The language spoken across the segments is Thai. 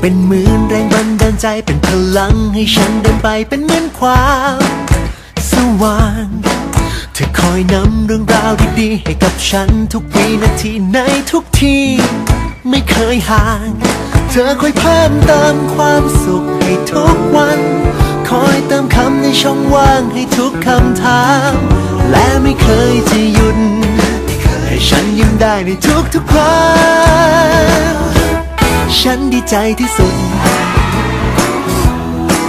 เป็นเหมือนแรงบันดาลใจเป็นพลังให้ฉันเดินไปเป็นเหมือนความสว่างเธอคอยนำเรื่องราวดีๆให้กับฉันทุกวินาทีในทุกทีไม่เคยห่าง เธอคอยเพิ่มเติมความสุขให้ทุกวัน คอยเติมคำในช่องว่างให้ทุกคำถาม และไม่เคยจะหยุดให้ฉันยิ้มได้ในทุกๆครั้ง ฉันดีใจที่สุด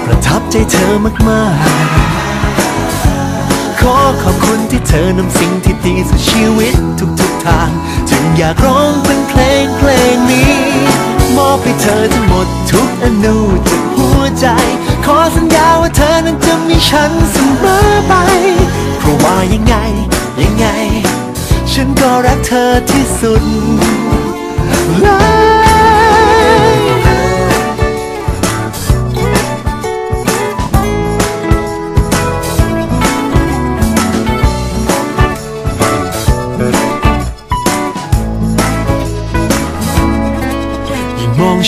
ประทับใจเธอมากๆ ขอขอบคุณที่เธอนำสิ่งที่ดีสู่ชีวิตทุกๆทาง จึงอยากร้องเป็นเพลงเพลงนี้ มอบให้เธอทั้งหมดทุกอนูจากหัวใจ ขอสัญญาว่าเธอนั้นจะมีฉันเสมอไป เพราะว่ายังไง ยังไง ฉันก็รักเธอที่สุดเ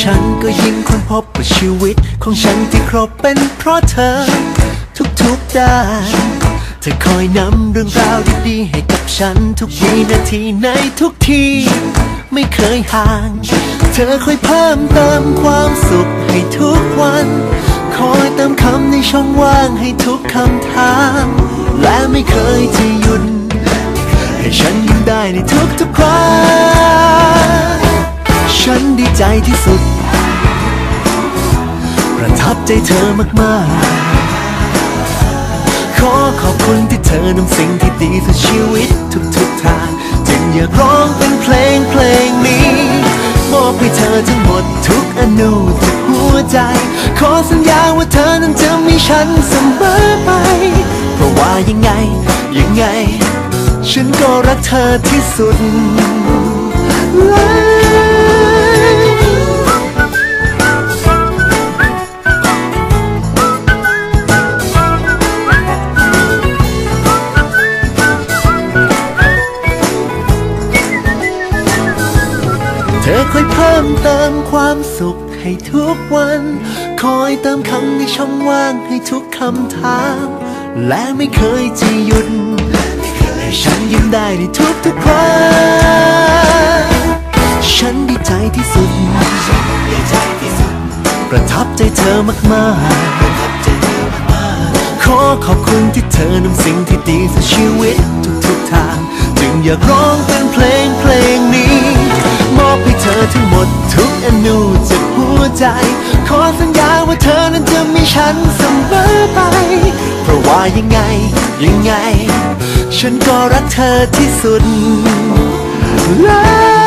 ฉันก็ยิ่งค้นพบว่าชีวิตของฉันที่ครบเป็นเพราะเธอ ทุกๆด้านเธอคอยนำเรื่องราวดีๆให้กับฉันทุกวินาทีในทุกที่ไม่เคยห่าง เธอคอยเพิ่มเติมความสุขให้ทุกวัน คอยเติมคำในช่องว่างให้ทุกคำถาม และไม่เคยจะหยุดให้ฉันยิ้มได้ในทุกๆครั้ง ฉันดีใจที่สุด ประทับใจเธอมากๆ ขอขอบคุณที่เธอนำสิ่งที่ดีสู่ชีวิตทุกๆทางจึงอยากร้องเป็นเพลงเพลงนี้มอบให้เธอทั้งหมดทุกอนูจากหัวใจ ขอสัญญาว่าเธอนั้นจะมีฉันเสมอไป เพราะว่ายังไง ยังไง ฉันก็รักเธอที่สุดเธอคอยเพิ่มเติมความสุขให้ทุกวัน คอยเติมคำในช่องว่างให้ทุกคำถาม และไม่เคยจะหยุด ให้ฉันยิ้มได้ในทุกทุกครั้งฉันดีใจที่สุด ประทับใจเธอมากๆ ขอขอบคุณที่เธอนำสิ่งที่ดีสู่ชีวิตทุกๆทาง จึงอยากร้องเป็นเพลงเพลงนี้ มอบให้เธอทั้งหมดทุกอนูจากหัวใจ ขอสัญญาว่าเธอนั้นจะมีฉันเสมอไป เพราะว่ายังไงยังไง ฉันก็รักเธอที่สุดแล้ว